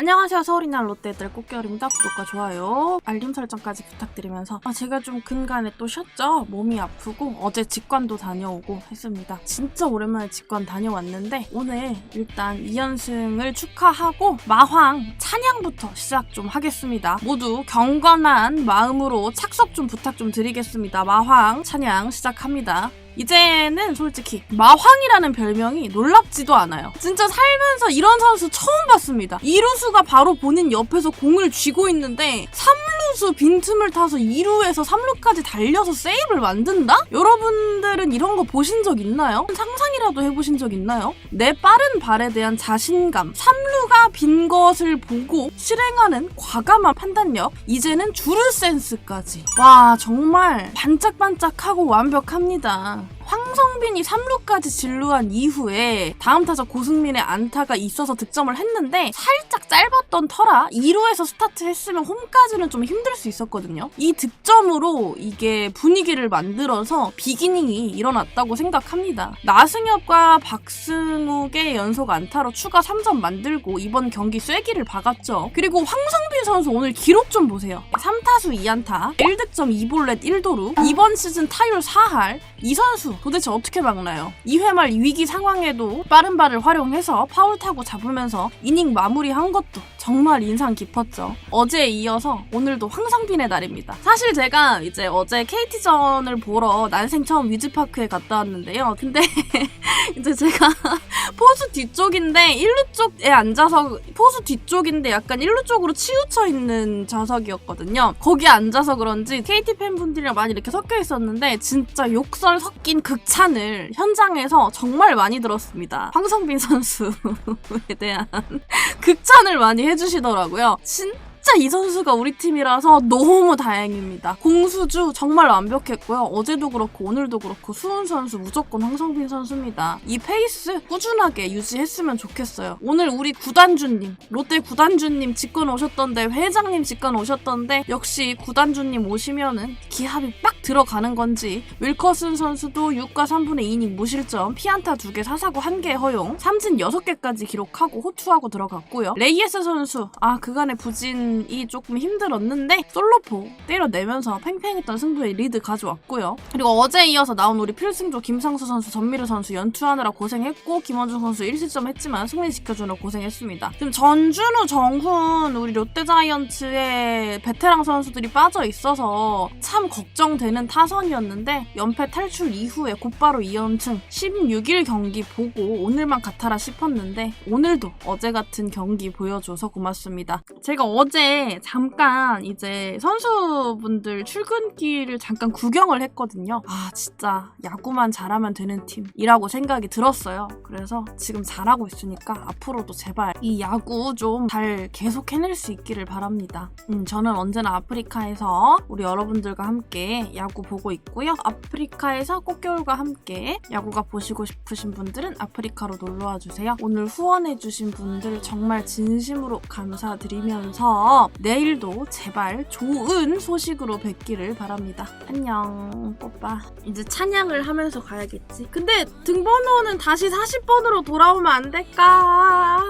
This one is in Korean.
안녕하세요. 서울이날 롯데들 꽃겨울입니다. 구독과 좋아요, 알림 설정까지 부탁드리면서 아, 제가 좀 근간에 또 쉬었죠. 몸이 아프고 어제 직관도 다녀오고 했습니다. 진짜 오랜만에 직관 다녀왔는데 오늘 일단 2연승을 축하하고 마황 찬양부터 시작 좀 하겠습니다. 모두 경건한 마음으로 착석 좀 부탁 좀 드리겠습니다. 마황 찬양 시작합니다. 이제는 솔직히 마황이라는 별명이 놀랍지도 않아요. 진짜 살면서 이런 선수 처음 봤습니다. 이루수가 바로 본인 옆에서 공을 쥐고 있는데 3루 수 빈틈을 타서 2루에서 3루까지 달려서 세이브를 만든다? 여러분들은 이런 거 보신 적 있나요? 상상이라도 해보신 적 있나요? 내 빠른 발에 대한 자신감, 3루가 빈 것을 보고 실행하는 과감한 판단력, 이제는 주루 센스까지. 와, 정말 반짝반짝하고 완벽합니다. 황성빈이 3루까지 진루한 이후에 다음 타자 고승민의 안타가 있어서 득점을 했는데 살짝 짧았던 터라 2루에서 스타트했으면 홈까지는 좀 힘들 수 있었거든요. 이 득점으로 이게 분위기를 만들어서 비기닝이 일어났다고 생각합니다. 나승엽과 박승욱의 연속 안타로 추가 3점 만들고 이번 경기 쐐기를 박았죠. 그리고 황성빈 선수 오늘 기록 좀 보세요. 3타수 2안타, 1득점 2볼넷 1도루, 이번 시즌 타율 4할, 이 선수 도대체 어떻게 막나요? 2회 말 위기 상황에도 빠른 발을 활용해서 파울 타고 잡으면서 이닝 마무리한 것도 정말 인상 깊었죠. 어제에 이어서 오늘도 황성빈의 날입니다. 사실 제가 이제 어제 KT전을 보러 난생 처음 위즈파크에 갔다 왔는데요. 근데 이제 제가 포수 뒤쪽인데 1루 쪽에 앉아서 포수 뒤쪽인데 약간 1루 쪽으로 치우쳐 있는 좌석이었거든요. 거기 앉아서 그런지 KT 팬분들이랑 많이 이렇게 섞여 있었는데 진짜 욕설 섞인 극찬을 현장에서 정말 많이 들었습니다. 황성빈 선수에 대한 극찬을 많이 해주시더라고요. 진 진짜 이 선수가 우리 팀이라서 너무 다행입니다. 공수주 정말 완벽했고요. 어제도 그렇고 오늘도 그렇고 수훈 선수 무조건 황성빈 선수입니다. 이 페이스 꾸준하게 유지했으면 좋겠어요. 오늘 우리 구단주님, 롯데 구단주님 직권 오셨던데 회장님 직권 오셨던데 역시 구단주님 오시면은 기합이 빡 들어가는 건지 윌커슨 선수도 6과 3분의 2이닝 무실점, 피안타 2개, 사사구 1개 허용, 삼진 6개까지 기록하고 호투하고 들어갔고요. 레이에스 선수, 아 그간의 부진 이 조금 힘들었는데 솔로포 때려내면서 팽팽했던 승부에 리드 가져왔고요. 그리고 어제 이어서 나온 우리 필승조 김상수 선수, 전미르 선수 연투하느라 고생했고 김원중 선수 1실점 했지만 승리시켜주느라 고생했습니다. 지금 전준우, 정훈 우리 롯데자이언츠의 베테랑 선수들이 빠져 있어서 참 걱정되는 타선이었는데 연패 탈출 이후에 곧바로 2연승 16일 경기 보고 오늘만 같아라 싶었는데 오늘도 어제 같은 경기 보여줘서 고맙습니다. 제가 어제 잠깐 이제 선수분들 출근길을 잠깐 구경을 했거든요. 아 진짜 야구만 잘하면 되는 팀이라고 생각이 들었어요. 그래서 지금 잘하고 있으니까 앞으로도 제발 이 야구 좀 잘 계속 해낼 수 있기를 바랍니다. 음, 저는 언제나 아프리카에서 우리 여러분들과 함께 야구 보고 있고요. 아프리카에서 꽃겨울과 함께 야구가 보시고 싶으신 분들은 아프리카로 놀러와 주세요. 오늘 후원해주신 분들 정말 진심으로 감사드리면 서 내일도 제발 좋은 소식으로 뵙기를 바랍니다. 안녕, 뽀빠. 이제 찬양을 하면서 가야겠지. 근데 등번호는 다시 40번으로 돌아오면 안 될까?